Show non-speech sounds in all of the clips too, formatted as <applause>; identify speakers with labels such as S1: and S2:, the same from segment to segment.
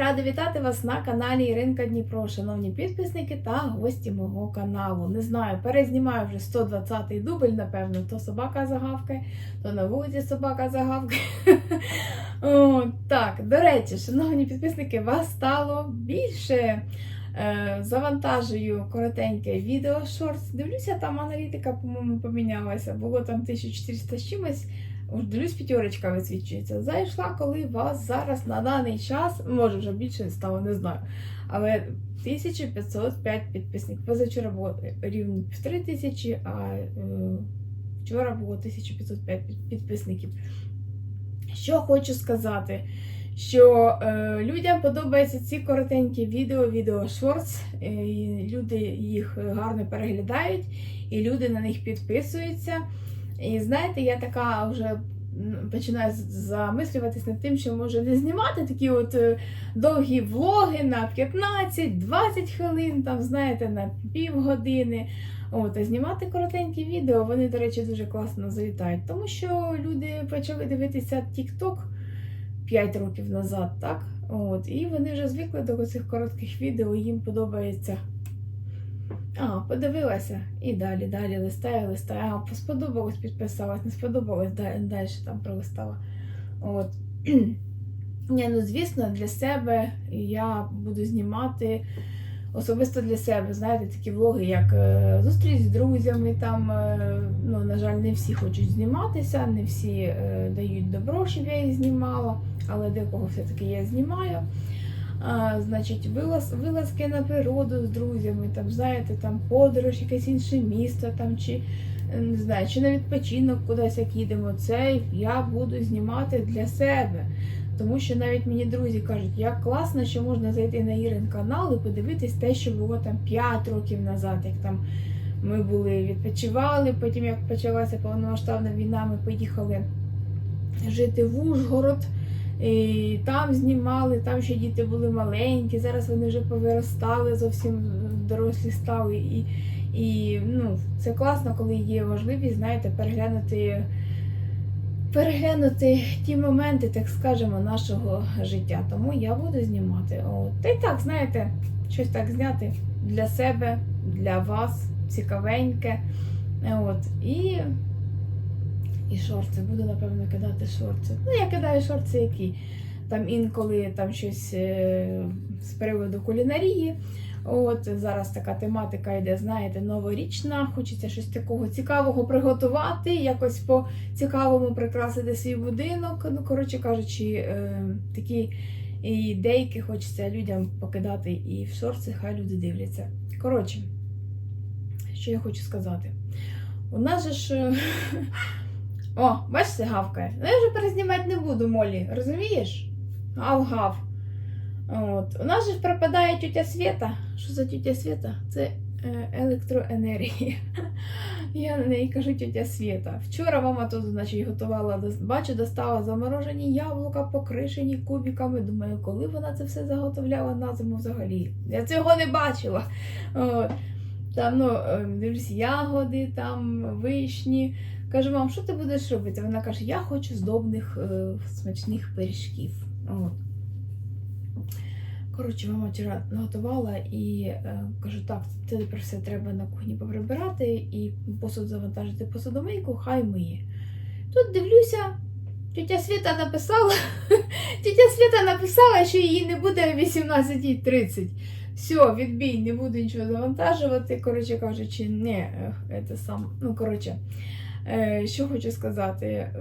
S1: рада вітати вас на каналі Іринка Дніпро, шановні підписники та гості мого каналу. Не знаю, перезнімаю вже 120-й дубль, напевно, то собака загавкає, то на вулиці собака загавкає. <laughs> Так, до речі, шановні підписники, вас стало більше. Е, Завантажую коротеньке відео шортс. Дивлюся, там аналітика, по-моєму, помінялася. Було там 1400 з чимось. Уж дивлюсь, п'ятерочка висвічується. Зайшла, коли вас зараз на даний час, може вже більше стало, не знаю. Але 1505 підписників. Позавчора було рівно 3000, а е, вчора було 1505 підписників. Що хочу сказати, що е, людям подобаються ці коротенькі відео, відео шортс. Е, люди їх гарно переглядають, і люди на них підписуються. І знаєте, я така вже починаю замислюватись над тим, що може не знімати такі от е, довгі влоги на 15-20 хвилин, там, знаєте, на півгодини. От, а знімати коротенькі відео, вони, до речі, дуже класно залітають. Тому що люди почали дивитися TikTok 5 років назад, так? От, і вони вже звикли до цих коротких відео, їм подобається. А, подивилася і далі, далі листаю, листаю. А, сподобалось, підписалась, не сподобалось, далі, там пролистала. От. <clears throat> Ні, ну звісно, для себе я буду знімати особисто для себе, знаєте, такі влоги, як е, зустріч з друзями. Там, е, ну, на жаль, не всі хочуть зніматися, не всі е, дають добро, щоб я їх знімала, але декого все-таки я знімаю. А, значить, вилаз, вилазки на природу з друзями, там, знаєте, там подорож, якесь інше місто, там, чи не знаю, чи на відпочинок кудись як їдемо. Це я буду знімати для себе. Тому що навіть мені друзі кажуть, як класно, що можна зайти на Ірин канал і подивитись те, що було там 5 років назад, як там ми були відпочивали, потім як почалася повномасштабна війна, ми поїхали жити в Ужгород. І там знімали, там ще діти були маленькі, зараз вони вже повиростали, зовсім дорослі стали. І, і ну, це класно, коли є можливість, знаєте, переглянути, переглянути ті моменти, так скажемо, нашого життя. Тому я буду знімати. От. Та й так, знаєте, щось так зняти для себе, для вас, цікавеньке. От. І і шорти. Буду, напевно, кидати шорти. Ну, я кидаю шорти, які там інколи там щось е, з приводу кулінарії. От зараз така тематика йде, знаєте, новорічна. Хочеться щось такого цікавого приготувати, якось по цікавому прикрасити свій будинок. Ну, коротше кажучи, е, такі ідейки хочеться людям покидати і в шорти, хай люди дивляться. Коротше, що я хочу сказати. У нас же ж. О, бачите, гавкає. Ну я вже перезнімати не буду, Молі, розумієш? Гав-гав. От. У нас же пропадає тютя Света. Що за тютя Света? Це е, електроенергія. <laughs> Я на неї кажу тютя Света. Вчора мама тут, значить, готувала, бачу, достала заморожені яблука, покришені кубиками. Думаю, коли вона це все заготовляла на зиму взагалі. Я цього не бачила. От. Там, ну, е, ягоди, там, вишні. Кажу, мам, що ти будеш робити? Вона каже, я хочу здобних е, смачних пиріжків. От. Коротше, мама вчора наготувала і е, кажу, так, тепер все треба на кухні поприбирати і посуд завантажити посудомийку, хай миє. Тут дивлюся, тетя Світа написала, <laughs> тетя Світа написала, що її не буде о 18.30. Все, відбій, не буду нічого завантажувати. Коротше кажучи, не, е, це сам, ну, коротше. Е, Що хочу сказати? Е,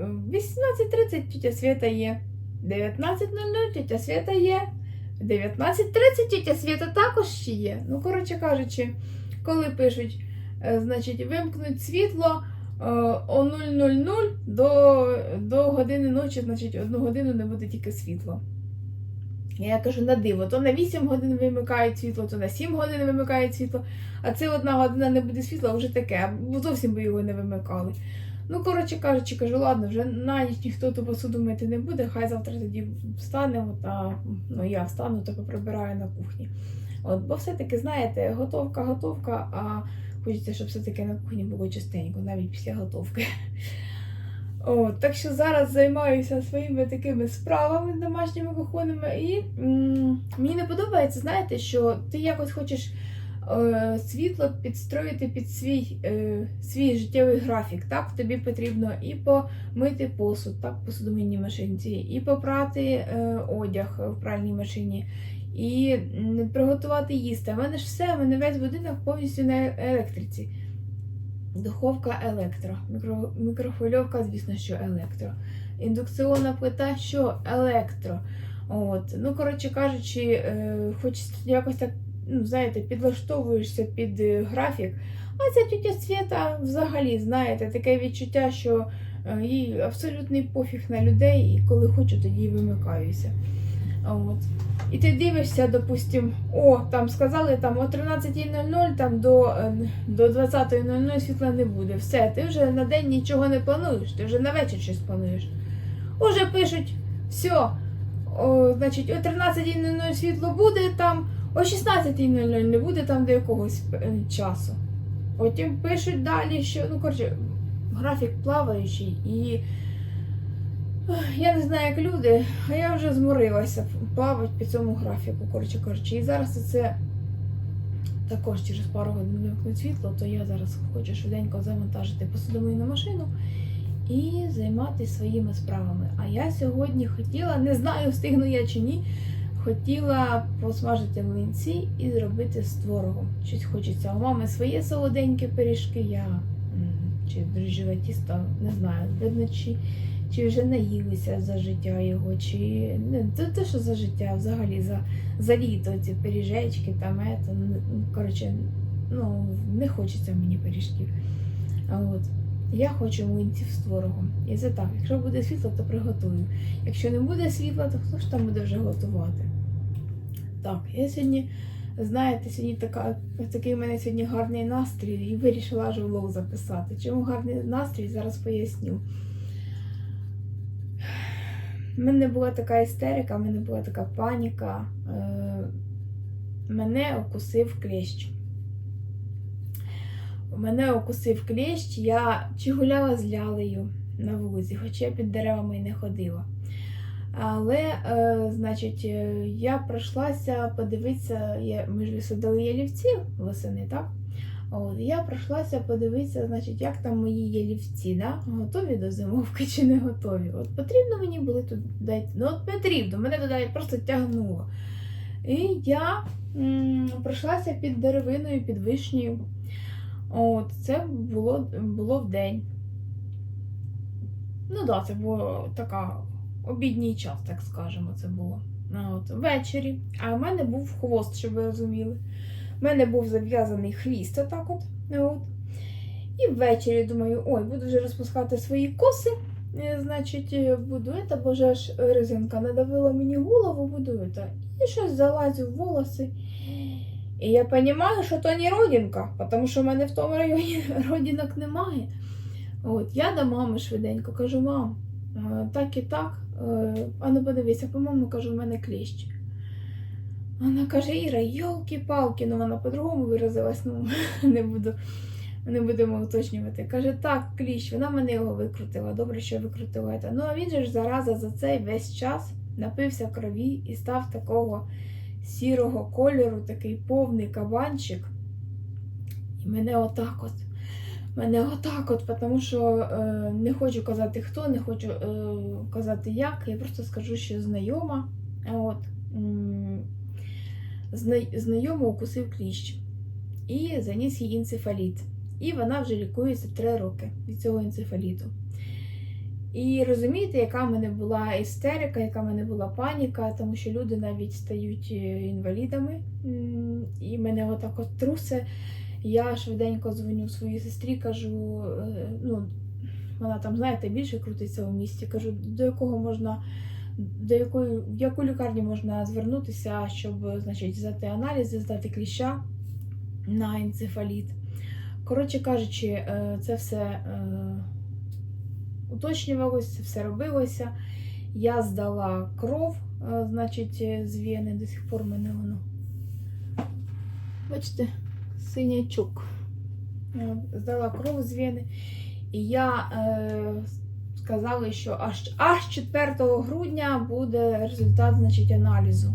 S1: 18.30 тітя Свята є. 19.00 тітя Свята є. 19.30 тітя Свята також ще є. Ну, коротше кажучи, коли пишуть, е, значить, вимкнуть світло е, о 0.00 до, до години ночі, значить, одну годину не буде тільки світло. Я кажу на диво, то на 8 годин вимикають світло, то на 7 годин вимикають світло, а це одна година не буде світла, вже таке, бо зовсім би його не вимикали. Ну, коротше кажучи, кажу, ладно, вже на ніч ніхто ту посуду мити не буде, хай завтра тоді встанемо, та ну я встану та поприбираю на кухні. От, бо все-таки, знаєте, готовка, готовка, а хочеться, щоб все-таки на кухні було чистенько, навіть після готовки. О, так що зараз займаюся своїми такими справами домашніми кухонними. І м, мені не подобається, знаєте, що ти якось хочеш е, світло підстроїти під свій, е, свій життєвий графік. Так, тобі потрібно і помити посуд, так, в посудомийній машинці, і попрати е, одяг в пральній машині, і приготувати їсти. У мене ж все, у мене весь будинок повністю на електриці. Духовка електро, Мікро, мікрохвильовка, звісно, що електро. Індукціонна плита, що електро. От. Ну, коротше кажучи, е, хоч якось так, ну, знаєте, підлаштовуєшся під е, графік. А ця тітя Свята взагалі, знаєте, таке відчуття, що е, їй абсолютний пофіг на людей, і коли хочу, тоді вимикаюся. От. І ти дивишся, допустим, о, там сказали там о 13.00 там до, е, до 20.00 світла не буде. Все, ти вже на день нічого не плануєш, ти вже на вечір щось плануєш. Уже пишуть, все, о, значить, о 13.00 світло буде там, о 16.00 не буде там до якогось е, часу. Потім пишуть далі, що ну коротше, графік плаваючий і. Я не знаю, як люди, а я вже зморилася плавати по цьому графіку, коротше кажучи. І зараз це також через пару годин вимкнуть світло, то я зараз хочу швиденько завантажити посудомийну машину і займатися своїми справами. А я сьогодні хотіла, не знаю, встигну я чи ні, хотіла посмажити млинці і зробити з творогом. Щось хочеться. У мами своє солоденьке пиріжки, я чи дріжджеве тісто, не знаю, видно, чи чи вже наїлися за життя його, чи не те, те, що за життя, взагалі за, за літо ці пиріжечки там, ето, ну, коротше, ну, не хочеться мені пиріжків. От. Я хочу млинців з творогом. І це так, якщо буде світло, то приготую. Якщо не буде світла, то хто ж там буде вже готувати? Так, я сьогодні, знаєте, сьогодні така, такий у мене сьогодні гарний настрій і вирішила аж записати. Чому гарний настрій, зараз поясню. У мене була така істерика, в мене була така паніка. Е, мене окусив клещ. Мене окусив клещ, я чи гуляла з лялею на вулиці, хоча я під деревами і не ходила. Але, е, значить, е, я пройшлася подивитися, я, ми ж висадили ялівці восени, так? От, я пройшлася подивитися, значить, як там мої ялівці, да? готові до зимовки чи не готові. От потрібно мені були тут дати. Ну, от потрібно, мене туди просто тягнуло. І я пройшлася під деревиною, під вишнею. От, це було, було в день. Ну так, да, це було така обідній час, так скажемо, це було. От, ввечері. А в мене був хвост, щоб ви розуміли. У мене був зав'язаний хвіст, отак от. от. І ввечері думаю, ой, буду вже розпускати свої коси. е, Значить, е, буду це, бо ж резинка надавила мені голову, буду це. І щось залазю в волоси. І я розумію, що то не родинка, тому що в мене в тому районі <laughs> родинок немає. От, я до мами швиденько кажу, мам, е, так і так. А ну подивися, по-моєму, кажу, в мене кліщ. Вона каже, Іра, йолки-палки, ну вона по-другому виразилась, ну <laughs> не буду, не будемо уточнювати. Каже, так, кліщ, вона мене його викрутила. Добре, що викрутила. Ну а він же ж зараза за цей весь час напився крові і став такого сірого кольору, такий повний кабанчик. І мене отак от. Мене отак от, тому що е, не хочу казати хто, не хочу е, казати як. Я просто скажу, що знайома. От, м, зна- знайому укусив кліщ і заніс їй енцефаліт. І вона вже лікується 3 роки від цього енцефаліту. І розумієте, яка в мене була істерика, яка в мене була паніка, тому що люди навіть стають е, інвалідами. І мене отак от трусе. Я швиденько дзвоню своїй сестрі, кажу, е, ну, вона там, знаєте, більше крутиться у місті. Кажу, до якого можна, до якої, в яку лікарню можна звернутися, щоб, значить, здати аналізи, здати кліща на енцефаліт. Коротше кажучи, е, це все е, уточнювалося, все робилося. Я здала кров, е, значить, з вени, до сих пор мене воно. Бачите, синячок. Здала кров з вени. І я, сказали, що аж, аж 4 грудня буде результат значить, аналізу.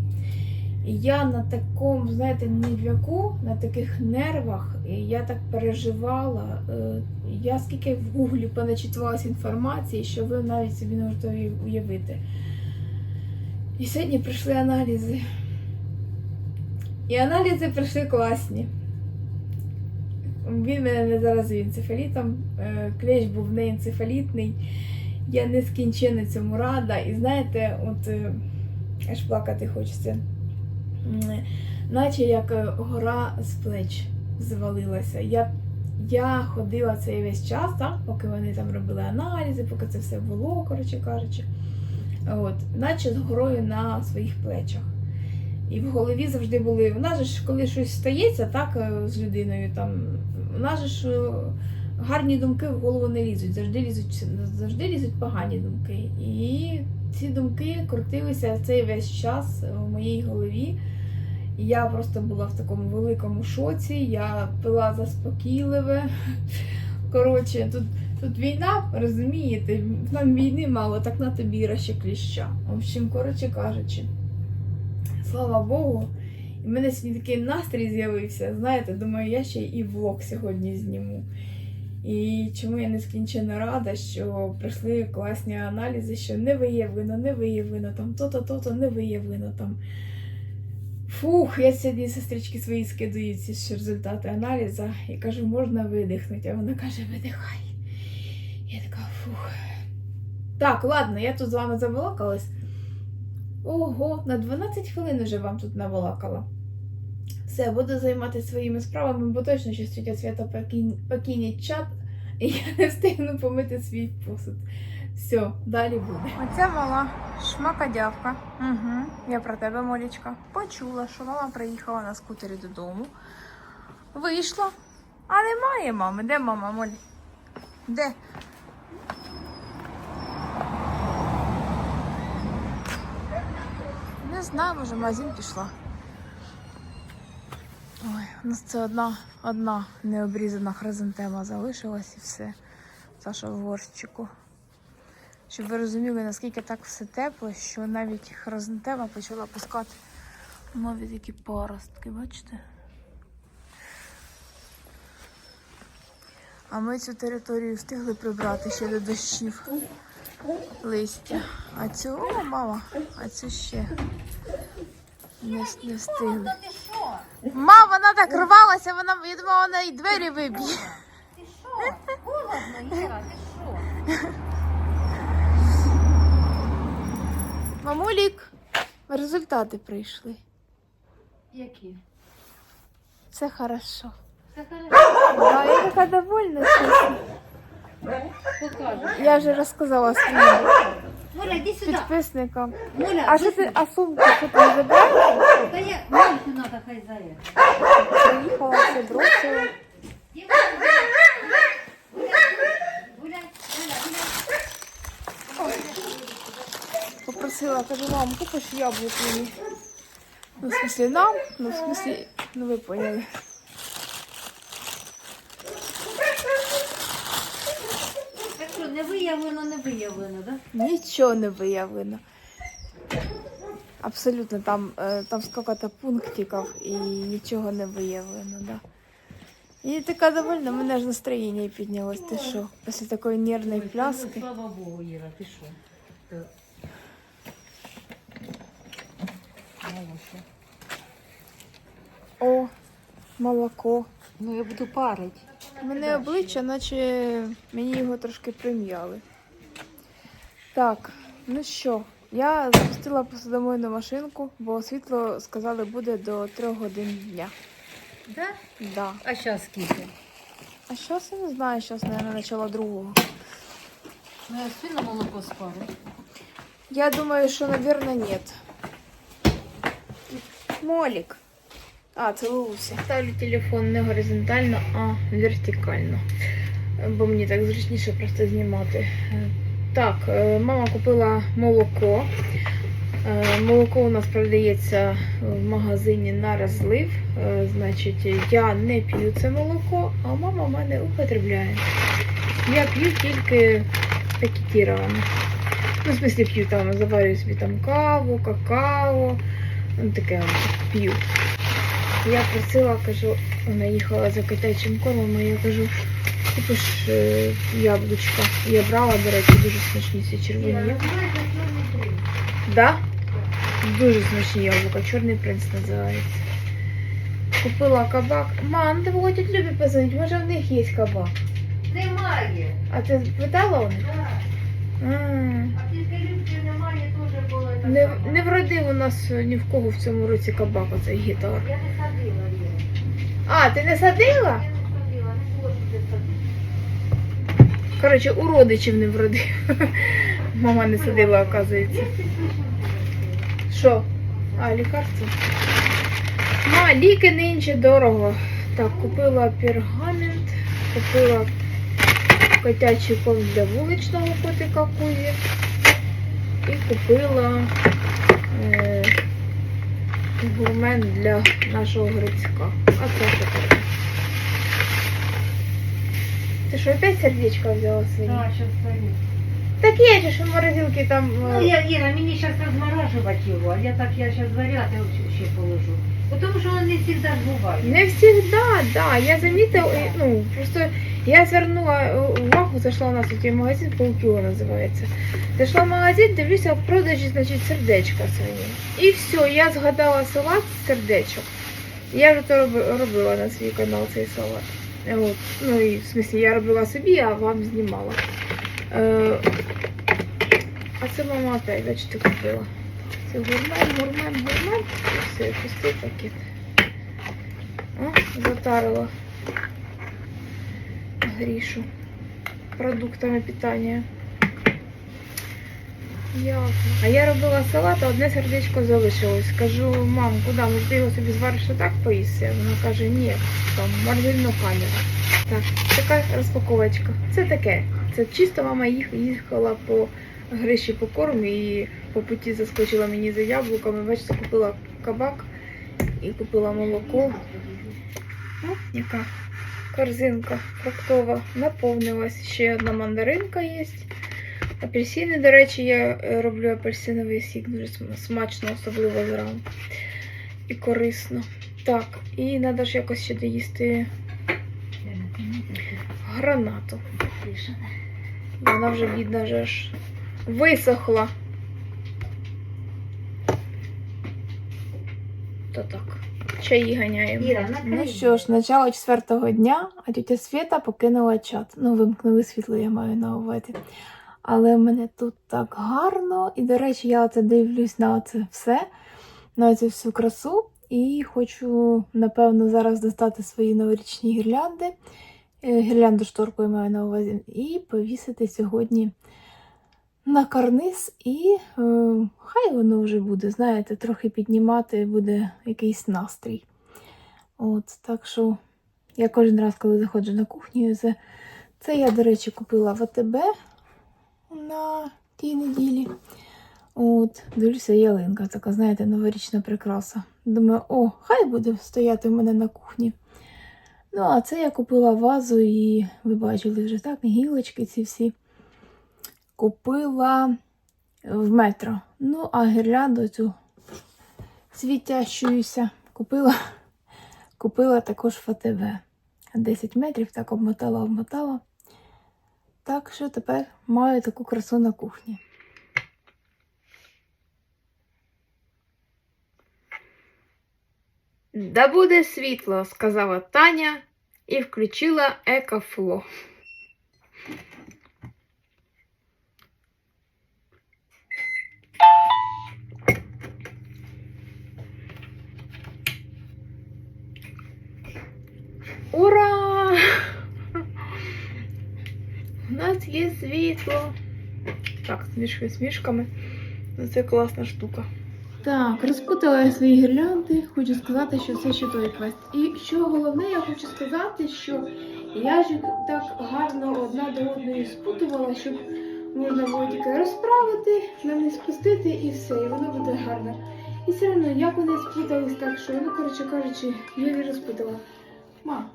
S1: І я на такому, знаєте, нів'яку, на таких нервах, і я так переживала. е, Я скільки в гуглі поначитувалася інформації, що ви навіть собі не готові уявити. І сьогодні прийшли аналізи. І аналізи прийшли класні. Він мене не заразив енцефалітом, е, клещ був не енцефалітний. Я нескінченно цьому рада. І знаєте, от е, аж плакати хочеться. Наче як е, гора з плеч звалилася. Я, я ходила цей весь час, так, поки вони там робили аналізи, поки це все було, коротше кажучи. От, наче з горою на своїх плечах. І в голові завжди були. У нас же коли щось стається так е, з людиною, там, у нас же гарні думки в голову не лізуть, завжди лізуть, завжди лізуть погані думки. І ці думки крутилися цей весь час в моїй голові. Я просто була в такому великому шоці, я пила заспокійливе. <laughs> Коротше, тут, тут війна, розумієте, нам війни мало, так на тобі ще кліща. В общем, коротше кажучи, слава Богу. І в мене сьогодні такий настрій з'явився. Знаєте, думаю, я ще і влог сьогодні зніму. І чому я нескінченно рада, що прийшли класні аналізи, що не виявлено, не виявлено, там то-то, то-то не виявлено там. Фух, я сьогодні сестрички свої скидаю ці результати аналізу і кажу, можна видихнути. А вона каже, видихай. Я така, фух. Так, ладно, я тут з вами забалакалась. Ого, на 12 хвилин вже вам тут навалакала. Все, буду займатися своїми справами, бо точно щось тетя Свята покинь- чат, і я не встигну помити свій посуд. Все, далі буде. Оця мала шмакодявка. Угу. Я про тебе, Молічка. Почула, що мама приїхала на скутері додому. Вийшла. А немає мами. Де мама, Молі? Де? Не знаю, може, магазин пішла. Ой, у нас це одна, одна необрізана хризантема залишилась і все. Саша в горщику. Щоб ви розуміли, наскільки так все тепло, що навіть хризантема почала пускати нові такі паростки, бачите? А ми цю територію встигли прибрати ще до дощів листя. А цю, о, мама, а цю ще не, не встигли. Мама, вона так рвалася, вона, я думала, вона і двері виб'є.
S2: Ти що? Холодно, Іра, ти що?
S1: Мамулік, результати прийшли.
S2: Які?
S1: Все хорошо.
S2: Це хорошо.
S1: Да, я така довольна. чесно. Я вже розказала своїм
S2: Муля, іди сюди.
S1: підписникам.
S2: Муля,
S1: А що ти, а сумку що ти не забираєш?
S2: Та я мамку надо хай зає.
S1: Приїхала, все бросила. Попросила, кажу, мам, купиш яблук мені. Ну, в смысле, нам, ну, в смысле, ну ви поняли.
S2: Так що, не виявлено, не виявлено, так?
S1: Нічого не виявлено. Абсолютно там, е, там скільки-то пунктиків і нічого не виявлено, да. І така довольна, у мене ж настроєння піднялось, ти що, після такої нервної пляски.
S2: Слава Богу, Іра, ти що?
S1: О, молоко.
S2: Ну, я буду парити.
S1: Мене обличчя, наче мені його трошки прим'яли. Так, ну що, я запустила посудомойну машинку, бо світло сказали буде до 3 годин дня.
S2: Да?
S1: Да.
S2: А зараз скільки?
S1: А зараз я не знаю, зараз, мабуть, начало другого.
S2: Ну, я сильно молоко спарю.
S1: Я думаю, що, наверное, нет. Молік. А, це Луся. Ставлю телефон не горизонтально, а вертикально. Бо мені так зручніше просто знімати. Е, Так, е, мама купила молоко. Е, Молоко у нас продається в магазині на розлив. Значить, я не п'ю це молоко, а мама в мене употребляє. Я п'ю тільки пакетировано. Ну, в смысле, п'ю там, заварюю собі там каву, какао. Ну, таке п'ю. Я просила, кажу, вона їхала за котячим кормом, а я кажу, купиш е, яблучка. Я брала, до речі, дуже смачні ці червоні яблука. Да? Дуже смачні яблука. Чорний принц називається. Купила кабак. Мам, ти хочуть любі позвонити, може в них є кабак.
S2: Немає.
S1: А ти питала у них?
S2: Так.
S1: А,
S2: А тільки любки немає, теж було.
S1: Не, не вродив у нас ні в кого в цьому році кабак оцей гітар.
S2: Я не.
S1: А, ти не садила? Коротше, у родичів не вродив. Мама не садила, оказується. Що? А, лікарство? Ма, ліки нинче дорого. Так, купила пергамент, купила котячий корм для вуличного котика Кузі. І купила е, гурмен для нашого грицька. А це що таке? Ти що, опять сердечко взяла свої?
S2: Так, щас сварю.
S1: Так є же, що в морозилці там. е,
S2: Ну, я, Іра, мені зараз розморажувати його, а я так я зараз варяти ще положу. Бо Тому що вони не завжди бувають.
S1: Не всегда, да. Я заметила, ну, просто я звернула е, увагу, зайшла у нас у магазин, полкіло називається. Зайшла в магазин, дивлюся, в продажі, значить, сердечка свої. І все, я згадала салат з сердечок. Я вже це робила на свій канал цей салат. Е, От. Ну і в смысле, я робила собі, а вам знімала. Е, а це мама опять, бачите, купила. Це гурмен, гурмен, гурмен. І все, пустий пакет. О, затарила Грішу продуктами питання. Ясно. А я робила салат, а одне сердечко залишилось. Кажу, мам, куди? Може ти його собі звариш і так поїсти? Вона каже, ні, там морозильну камеру. Так, така розпаковочка. Це таке. Це чисто мама їх їхала по Гриші по кормі і по путі заскочила мені за яблуками. Бачите, купила кабак і купила молоко. О, яка корзинка фруктова наповнилась. Ще одна мандаринка є. Апельсини, до речі, я е, роблю апельсиновий сік дуже смачно, особливо зранку. І корисно. Так, і треба ж якось ще доїсти гранату. Вона вже бідна вже аж висохла. То так. Чаї ганяємо.
S2: Іра.
S1: Ну що ж, начало четвертого дня, а тетя Свята покинула чат. Ну, вимкнули світло, я маю на увазі. Але в мене тут так гарно. І, до речі, я оце дивлюсь на це все, на цю всю красу. І хочу, напевно, зараз достати свої новорічні гірлянди. Е, Гірлянду шторкою маю на увазі. І повісити сьогодні на карниз. І е, хай воно вже буде, знаєте, трохи піднімати буде якийсь настрій. От, так що я кожен раз, коли заходжу на кухню, це, це я, до речі, купила в АТБ на тій неділі. От, дивлюся, ялинка, така, знаєте, новорічна прикраса. Думаю, о, хай буде стояти в мене на кухні. Ну, а це я купила вазу і ви бачили вже так, гілочки ці всі. Купила в метро. Ну, а гірлянду цю світящуюся купила Купила також в АТБ. 10 метрів так обмотала, обмотала. Так що тепер маю таку красу на кухні. Да буде світло, сказала Таня і включила екофло. Ура! У нас є світло. Так, смішки смішками. Ну, Це класна штука. Так, розпутала я свої гірлянди. Хочу сказати, що це ще той квест. І що головне, я хочу сказати, що я ж так гарно одна до одної спутувала, щоб можна було тільки розправити, на них спустити і все, і воно буде гарно. І все одно, як вони сплутались так, що воно, коротше кажучи, я не розпутала. Ма,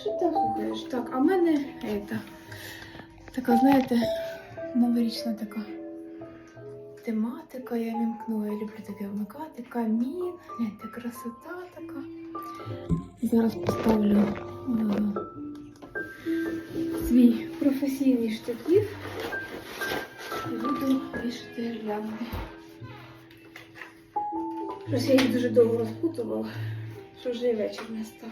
S1: що ти слухаєш? Так, а в мене ета, така, знаєте, Новорічна така тематика. Я вімкнула, я люблю таке вмикати. Камін, гляньте, красота така. Зараз поставлю е, свій професійний штатив і буду вішати глянути. Щось я їх дуже довго розпутувала, що вже і вечір не став.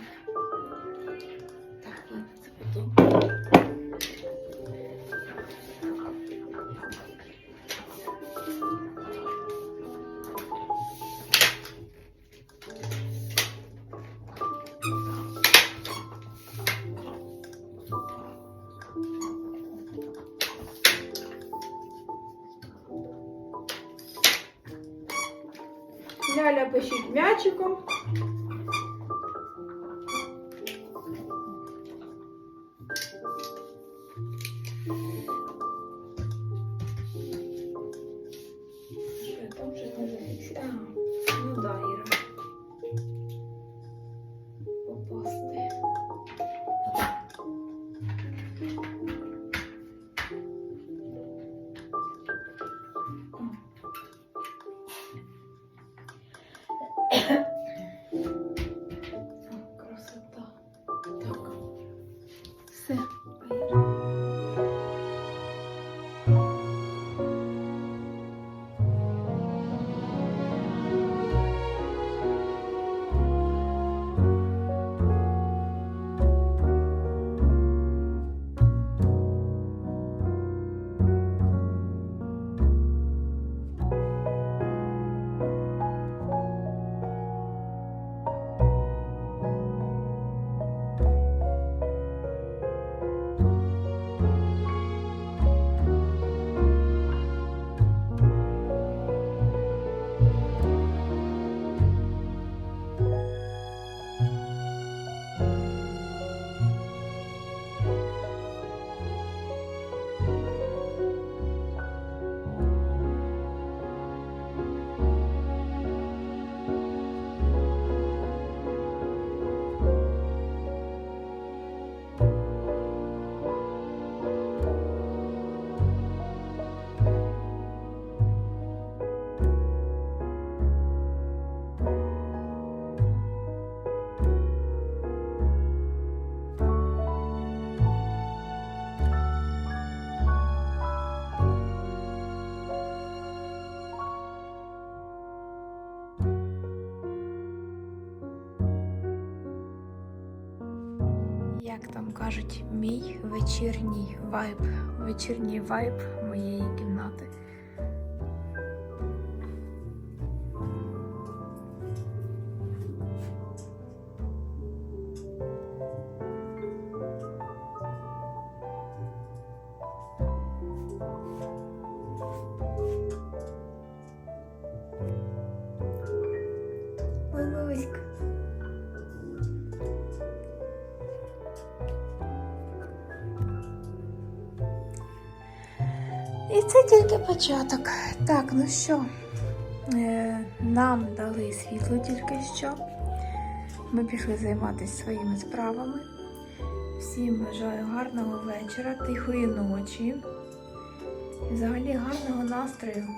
S1: Як там кажуть, мій вечірній вайб, вечірній вайб моєї кімнати. І це тільки початок. Так, ну що, е, нам дали світло тільки що. Ми пішли займатися своїми справами. Всім бажаю гарного вечора, тихої ночі. І взагалі гарного настрою.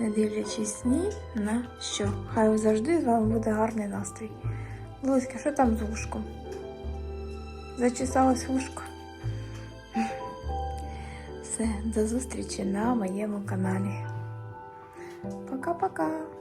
S1: Не дивлячись ні на що. Хай завжди з вами буде гарний настрій. Луська, що там з вушком? Зачесалось вушко. Все, до зустрічі на моєму каналі. Пока-пока!